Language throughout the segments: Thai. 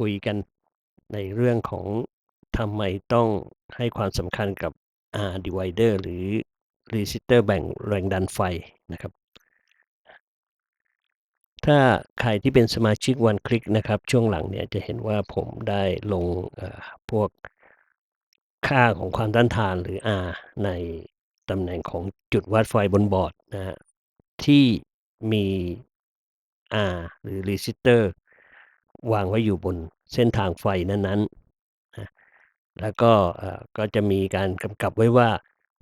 คุยกันในเรื่องของทำไมต้องให้ความสำคัญกับ R divider หรือ resistor แบ่งแรงดันไฟนะครับ ถ้าใครที่เป็นสมาชิกวันคลิกนะครับ ช่วงหลังเนี่ยจะเห็นว่าผมได้ลงพวกค่าของความต้านทานหรือ R ในตำแหน่งของจุดวัดไฟบนบอร์ดนะฮะที่มี R หรือ resistor วางไว้อยู่บนเส้นทางไฟนั้นๆนะแล้วก็ก็จะมีการกำกับไว้ว่า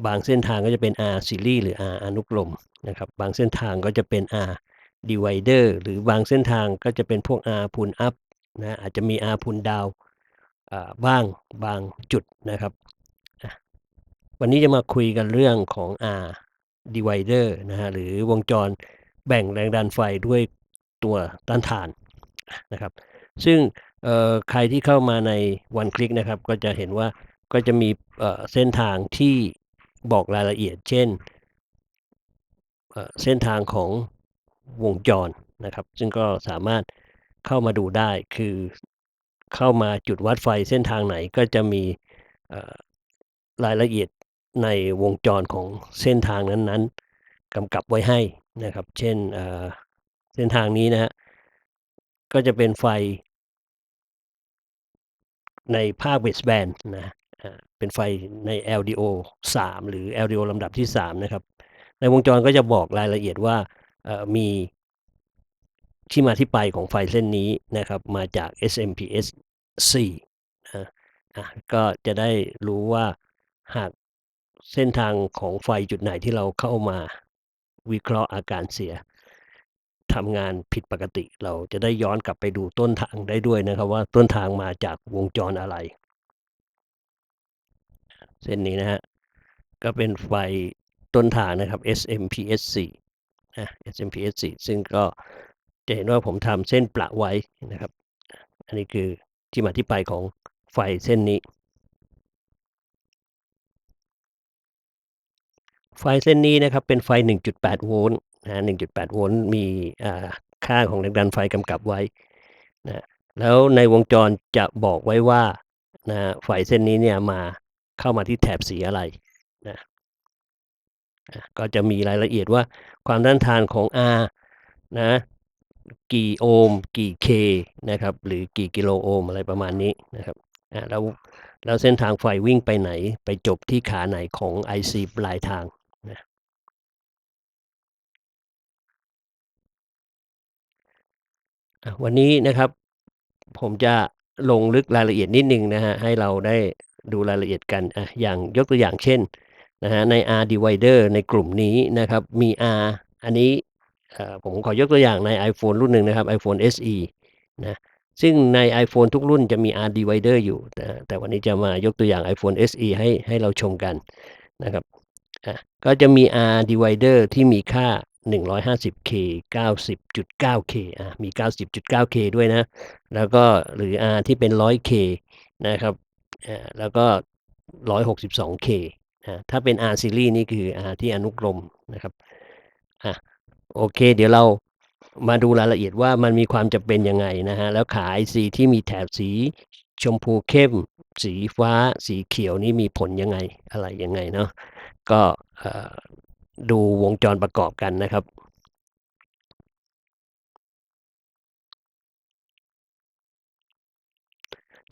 บางเส้นทางก็จะเป็น R series หรือ R อนุกรมนะครับบางเส้นทางก็จะเป็น R divider หรือบางเส้นทางก็จะเป็นพวก R pull up นะอาจจะมี R pull down อ่าบ้างบางจุดนะครับ วันนี้จะมาคุยกันเรื่องของ R divider นะฮะหรือวงจรแบ่งแรงดันไฟด้วยตัวต้านทานนะครับ ซึ่งใครที่เข้ามาในวันคลิกนะครับ ก็จะเห็นว่าก็จะมีเส้นทางที่บอกรายละเอียด เช่นเส้นทางของวงจรนะครับ ซึ่งก็สามารถเข้ามาดูได้คือเข้ามาจุดวัดไฟเส้นทางไหนก็จะมีรายละเอียดในวงจรของเส้นทางนั้นๆกำกับไว้ให้นะครับ เช่นเส้นทางนี้นะฮะก็จะเป็นไฟ ในภาคเบสแบนนะเป็นไฟใน LDO 3 หรือ LDO ลำดับที่ 3 นะครับ ในวงจรก็จะบอกรายละเอียดว่ามีที่มาที่ไปของไฟเส้นนี้นะครับ มาจาก SMPS 4นะก็จะได้รู้ว่าหากเส้นทางของไฟจุดไหนที่เราเข้ามาวิเคราะห์อาการเสีย ทำงานผิดปกติ เราจะได้ย้อนกลับไปดูต้นทางได้ด้วยนะครับว่าต้นทางมาจากวงจรอะไร เส้นนี้นะฮะก็เป็นไฟต้นทางนะครับ SMPS 4 นะ SMPS 4 ซึ่งก็จะเห็นว่าผมทำเส้นประไว้นะครับ อันนี้คือที่มาที่ไปของไฟเส้นนี้ ไฟเส้นนี้นะครับเป็นไฟ 1.8 โวลต์ นะ1.8 โวลต์มีค่าของแรงดันไฟกำกับไว้นะแล้วในวงจรจะบอกไว้ว่านะไฟเส้นนี้เนี่ยมาเข้ามาที่แถบสีอะไรนะอะก็จะมีรายละเอียดว่าความต้านทานของ R นะกี่โอห์มกี่เคนะครับหรือกี่กิโลโอห์มอะไรประมาณนี้นะครับอะแล้วแล้วเส้นทางไฟวิ่งไปไหนไปจบที่ขาไหนของ IC ปลายทางนะ อะ วันนี้นะครับ ผมจะลงลึกรายละเอียดนิดนึงนะฮะให้เราได้ดูรายละเอียดกัน อะอย่าง ยกตัวอย่างเช่น นะฮะใน R divider ในกลุ่มนี้นะครับ มี R อันนี้ เอ่อ ผมขอยกตัวอย่างใน iPhone รุ่นหนึ่งนะครับ iPhone SE นะ ซึ่งใน iPhone ทุกรุ่นจะมี R divider อยู่ แต่ แต่วันนี้จะมายกตัวอย่าง iPhone SE ให้ ให้เราชมกันนะครับ อะก็จะมี R divider ที่มีค่า 150k 90.9k อะมี 90.9k ด้วยนะ แล้วก็หรือ R ที่เป็น 100k นะครับอ่าแล้วก็ 162k นะถ้าเป็น R series นี่คือ R ที่อนุกรมนะครับอะโอเค เดี๋ยวเรามาดูรายละเอียดว่ามันมีความจำเป็นยังไงนะฮะ แล้วขา IC ที่มีแถบสีชมพูเข้ม สีฟ้า สีเขียวนี่มีผลยังไงอะไรยังไงเนาะก็อ่อ ดูวงจรประกอบกันนะครับ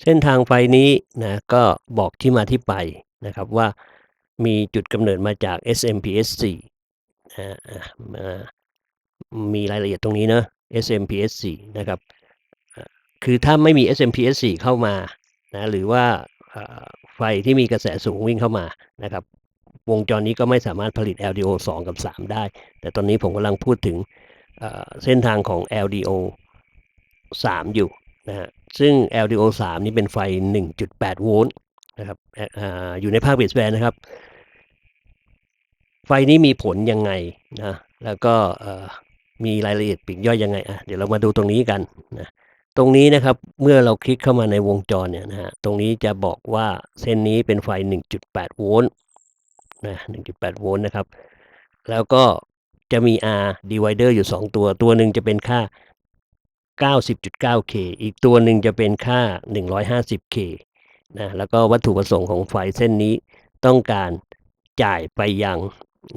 เส้นทางไฟนี้นะก็บอกที่มาที่ไปนะครับว่ามีจุดกำเนิดมาจาก SMPS 4 นะมามีรายละเอียดตรงนี้เนอะ SMPS 4 นะครับ คือถ้าไม่มี SMPS 4 เข้ามานะหรือว่าไฟที่มีกระแสสูงวิ่งเข้ามานะครับ วงจรนี้ก็ไม่สามารถผลิต LDO 2 กับ 3 ได้ แต่ตอนนี้ผมกำลังพูดถึงเส้นทางของ LDO 3 อยู่นะฮะซึ่ง LDO 3 นี่เป็นไฟ 1.8 โวลต์นะครับออยู่ในภาคเบสแบนนะครับ ไฟนี้มีผลยังไงนะแล้วก็มีรายละเอียดปีกย่อยยังไงอะเดี๋ยวเรามาดูตรงนี้กันนะตรงนี้นะครับเมื่อเราคลิกเข้ามาในวงจรเนี่ยนะฮะตรงนี้จะบอกว่าเส้นนี้เป็นไฟ 1.8 โวลต์ นะ1.8 โวลต์นะครับ แล้วก็จะมี R divider อยู่ 2 ตัว ตัวหนึ่งจะเป็นค่า 90.9K อีกตัวหนึ่งจะเป็นค่า 150K นะ แล้วก็วัตถุประสงค์ของไฟเส้นนี้ต้องการจ่ายไปยัง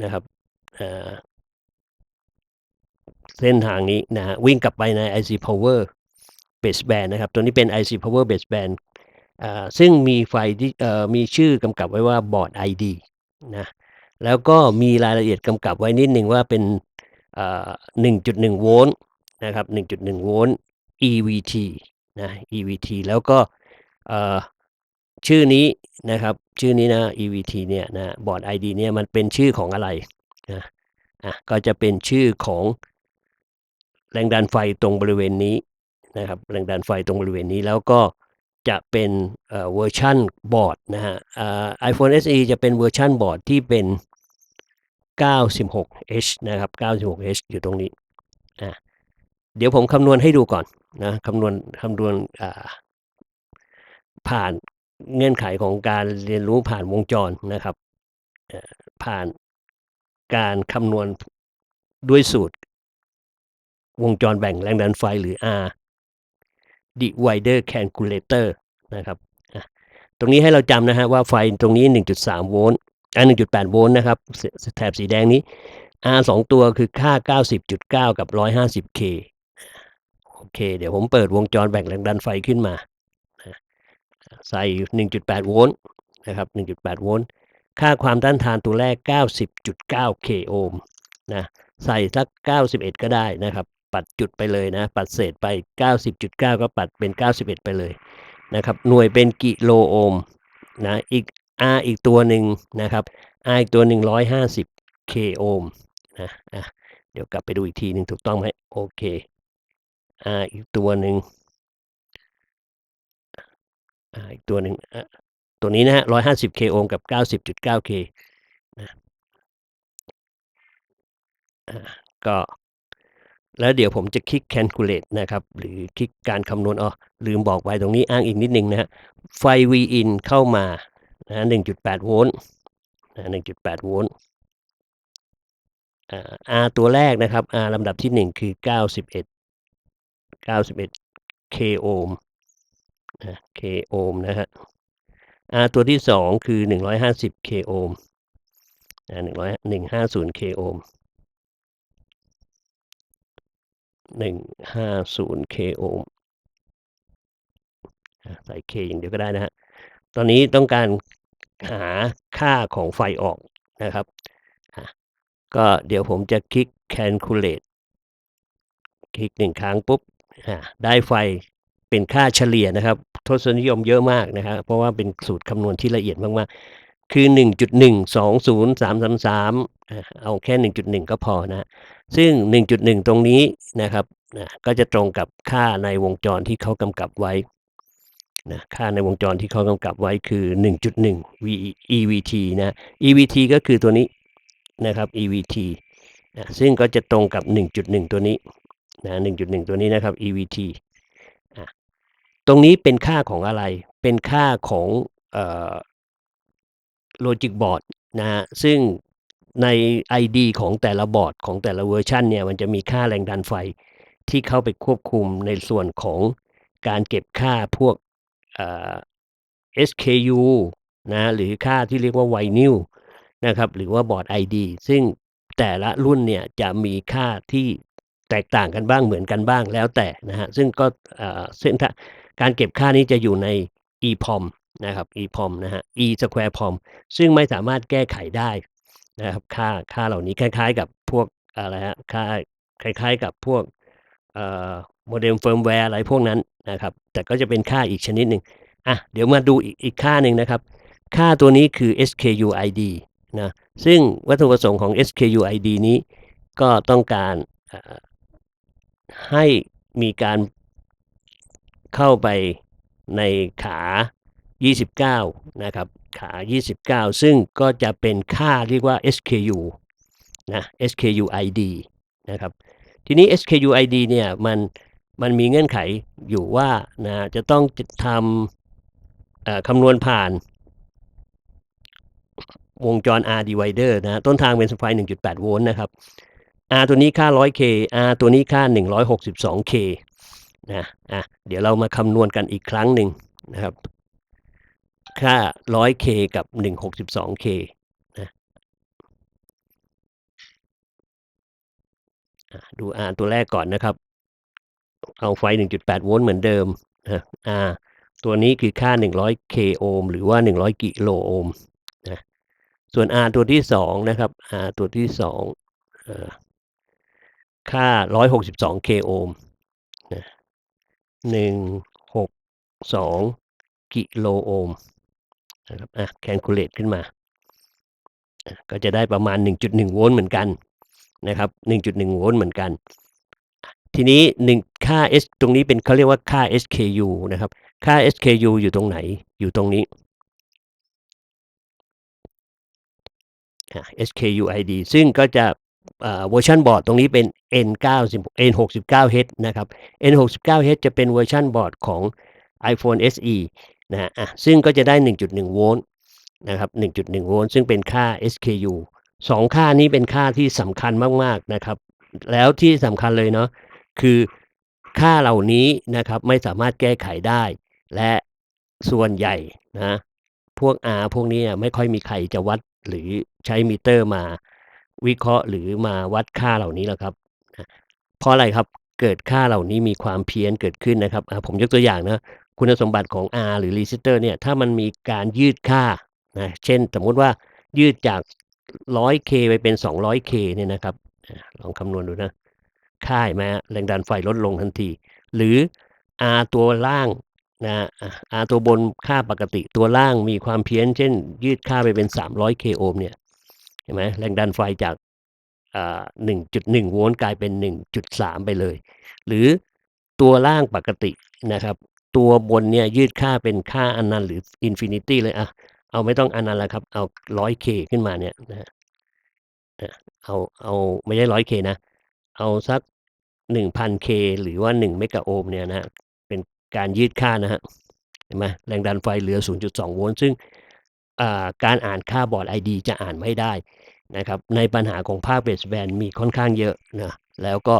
นะครับเเส้นทางนี้นะฮะวิ่งกลับไปใน IC Power Baseband นะครับ ตัวนี้เป็น IC Power Baseband ซึ่งมีไฟที่มีชื่อกำกับไว้ว่า Board ID นะ แล้วก็มีรายละเอียดกำกับไว้นิดหนึ่งว่าเป็น อ่า 1.1 โวลต์นะครับ 1.1 โวลต์ EVT นะ EVT แล้วก็ เอ่อ ชื่อนี้นะครับ ชื่อนี้นะ EVT เนี่ยนะ Board ID เนี่ยมันเป็นชื่อของอะไรนะ อะก็จะเป็นชื่อของ แรงดันไฟตรงบริเวณนี้นะครับ แรงดันไฟตรงบริเวณนี้ แล้วก็ จะเป็นเวอร์ชันบอร์ดนะฮะไอ่า iPhone SE จะเป็นเวอร์ชันบอร์ดที่เป็น 96H นะครับ 96H อยู่ตรงนี้อะเดี๋ยวผมคำนวณให้ดูก่อนนะคำนวณคำนวณผ่านเงื่อนไขของการเรียนรู้ผ่านวงจรนะครับ ผ่านการคำนวณด้วยสูตรวงจรแบ่งแรงดันไฟหรือ R divider calculator นะครับตรงนี้ให้เราจำนะฮะว่าไฟตรงนี้ 1.3 โวลต์อ่า1.8 โวลต์นะครับแถบสีแดงนี้ R สองตัวคือค่า 90.9 กับ 150K โอเค เดี๋ยวผมเปิดวงจรแบ่งแรงดันไฟขึ้นมา ใส่ 1.8 โวลต์นะครับ 1.8 โวลต์ ค่าความต้านทานตัวแรก 90.9 k โอห์มนะ ใส่สัก 91 ก็ได้นะครับ ปัดจุดไปเลยนะ ปัดเศษไป 90.9 ก็ปัดเป็น 91 ไปเลยนะครับ หน่วยเป็นกิโลโอห์มนะอีก R อีกตัวหนึ่งนะครับ R อีกตัวหนึ่ง150 k โอห์มนะอะเดี๋ยวกลับไปดูอีกทีหนึ่งถูกต้องไหมโอเค R อีกตัวหนึ่ง R อีกตัวหนึ่งอะตัวนี้นะฮะ 150 k โอห์มกับ 90.9 k นะก็ แล้วเดี๋ยวผมจะคลิก calculate นะครับ หรือคลิกการคำนวณอ๋อลืมบอกไว้ตรงนี้อ้างอีกนิดนึงนะฮะไฟ Vin เข้ามานะ1.8 โวลต์นะ1.8 โวลต์ R ตัวแรกนะครับ R ลำดับที่ 1 คือ 91 91 k โอห์มนะ k โอห์มนะฮะ R ตัวที่ 2 คือ 150 k โอห์มนะ150 k โอห์ม 150 k โอห์มอะใส่ k อย่างเดียวก็ได้นะฮะ ตอนนี้ต้องการหาค่าของไฟออกนะครับ ก็เดี๋ยวผมจะคลิก calculate คลิกหนึ่งครั้งปุ๊บ ได้ไฟเป็นค่าเฉลี่ยนะครับ ทศนิยมเยอะมากนะครับ เพราะว่าเป็นสูตรคำนวณที่ละเอียดมากๆ คือ 1.120333อะเอาแค่ 1.1 ก็พอนะ ซึ่ง 1.1 ตรงนี้นะครับนะก็จะตรงกับค่าในวงจรที่เขากำกับไว้นะค่าในวงจรที่เขากำกับไว้คือ 1.1 EVT นะ EVT ก็คือตัวนี้นะครับ EVT นะซึ่งก็จะตรงกับ 1.1 ตัวนี้นะ1.1 ตัวนี้นะครับ EVT อะตรงนี้เป็นค่าของอะไร เป็นค่าของเอ่อ Logic Board นะฮะซึ่ง ใน ID ของแต่ละบอร์ดของแต่ละเวอร์ชันเนี่ยมันจะมีค่าแรงดันไฟที่เข้าไปควบคุมในส่วนของการเก็บค่าพวก SKU นะหรือค่าที่เรียกว่า y n e w นะครับหรือว่าบอร์ด ID ซึ่งแต่ละรุ่นเนี่ยจะมีค่าที่แตกต่างกันบ้างเหมือนกันบ้างแล้วแต่นะฮะซึ่งก็เอ่อเส้นทางการเก็บค่านี้จะอยู่ใน EPOM นะครับ EPOM นะฮะ E square POM ซึ่งไม่สามารถแก้ไขได้ นะครับ ค่า ค่าเหล่านี้คล้าย ๆ กับพวกอะไรฮะค่า คล้าย ๆ กับพวก เอ่อโมเด็มเฟิร์มแวร์อะไรพวกนั้นนะครับ แต่ก็จะเป็นค่าอีกชนิดหนึ่ง อะ เดี๋ยวมาดูอีก อีกค่าหนึ่งนะครับ ค่าตัวนี้คือ SKU ID นะ ซึ่งวัตถุประสงค์ของ SKU ID นี้ ก็ต้องการให้มีการเข้าไปในขา 29 นะครับ ขา 29 ซึ่งก็จะเป็นค่าเรียกว่า SKU นะ SKU ID นะครับ ทีนี้ SKU ID เนี่ยมันมันมีเงื่อนไขอยู่ว่านะจะต้องทำคำนวณผ่านวงจร R divider นะต้นทางเป็นไฟ1.8 โวลต์นะครับ R ตัวนี้ค่า 100K R ตัวนี้ค่า 162K นะอะเดี๋ยวเรามาคำนวณกันอีกครั้งหนึ่งนะครับ ค่า 100k กับ 162k นะอะดู R ตัวแรกก่อนนะครับ เอาไฟ 1.8 โวลต์เหมือนเดิมนะ R ตัวนี้คือค่า 100k โอห์มหรือว่า 100 กิโลโอห์มนะส่วน R ตัวที่ 2 นะครับ R ตัวที่2เอ่อค่า 162k โอห์มนะ162กิโลโอห์ม นะครับอะ calculate ขึ้นมา ก็จะได้ประมาณ 1.1 โวลต์เหมือนกันนะครับ 1.1 โวลต์เหมือนกัน ทีนี้ 1 ค่า S ตรงนี้เป็นเขาเรียกว่าค่า SKU นะครับ ค่า SKU อยู่ตรงไหน อยู่ตรงนี้ SKU ID ซึ่งก็จะเวอร์ชันบอร์ดตรงนี้เป็น N90 N69H นะครับ N69H จะเป็นเวอร์ชันบอร์ดของ iPhone SE นะฮะอะซึ่งก็จะได้ 1.1 โวลต์นะครับ1.1 โวลต์ซึ่งเป็นค่า SKU สองค่านี้เป็นค่าที่สำคัญมากๆนะครับ แล้วที่สำคัญเลยเนาะคือค่าเหล่านี้นะครับไม่สามารถแก้ไขได้ และส่วนใหญ่นะพวก R พวกนี้ไม่ค่อยมีใครจะวัดหรือใช้มิเตอร์มาวิเคราะห์หรือมาวัดค่าเหล่านี้หรอกครับ เพราะอะไรครับเกิดค่าเหล่านี้มีความเพี้ยนเกิดขึ้นนะครับผมยกตัวอย่างนะ คุณสมบัติของ R หรือ resistor เนี่ยถ้ามันมีการยืดค่านะเช่นสมมุติว่ายืดจาก 100k ไปเป็น 200k เนี่ยนะครับลองคำนวณดูนะค่าเห็นไหมแรงดันไฟลดลงทันที หรือ R ตัวล่างนะ R ตัวบนค่าปกติตัวล่างมีความเพี้ยน เช่น ยืดค่าไปเป็น 300k โอห์มเนี่ยเห็นไหมแรงดันไฟจากอ่า1.1โวลต์กลายเป็น 1.3 ไปเลย หรือตัวล่างปกตินะครับ ตัวบนเนี่ยยืดค่าเป็นค่าอนันต์หรืออินฟินิตี้เลยอะเอาไม่ต้องอนันต์แล้วครับ เอา 100k ขึ้นมาเนี่ยนะเอาเอาไม่ใช่ 100k นะ เอาสัก 1,000k หรือว่า1เมกะโอห์มเนี่ยนะเป็นการยืดค่านะฮะเห็นไหมแรงดันไฟเหลือ 0.2 โวลต์ซึ่งการอ่านค่าบอร์ด ID จะอ่านไม่ได้นะครับในปัญหาของภาคเบสแบนมีค่อนข้างเยอะนะแล้วก็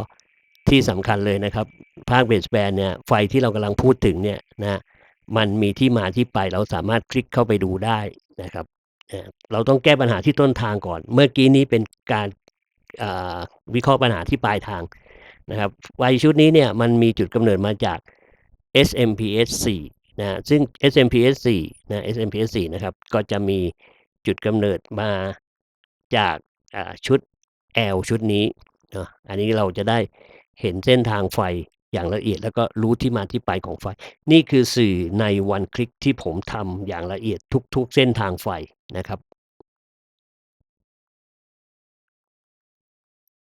ที่สำคัญเลยนะครับ ภาคเบสแบนเนี่ยไฟที่เรากำลังพูดถึงเนี่ยนะมันมีที่มาที่ไปเราสามารถคลิกเข้าไปดูได้นะครับ เราต้องแก้ปัญหาที่ต้นทางก่อน เมื่อกี้นี้เป็นการวิเคราะห์ปัญหาที่ปลายทางนะครับไฟชุดนี้เนี่ยมันมีจุดกำเนิดมาจาก SMPS 4นะซึ่ง SMPS 4นะ SMPS 4นะครับก็จะมีจุดกำเนิดมาจากชุด L ชุดนี้เนาะอันนี้เราจะได้ เห็นเส้นทางไฟอย่างละเอียด แล้วก็รู้ที่มาที่ไปของไฟ นี่คือสื่อในวันคลิกที่ผมทำอย่างละเอียดทุก ๆ เส้นทางไฟนะครับ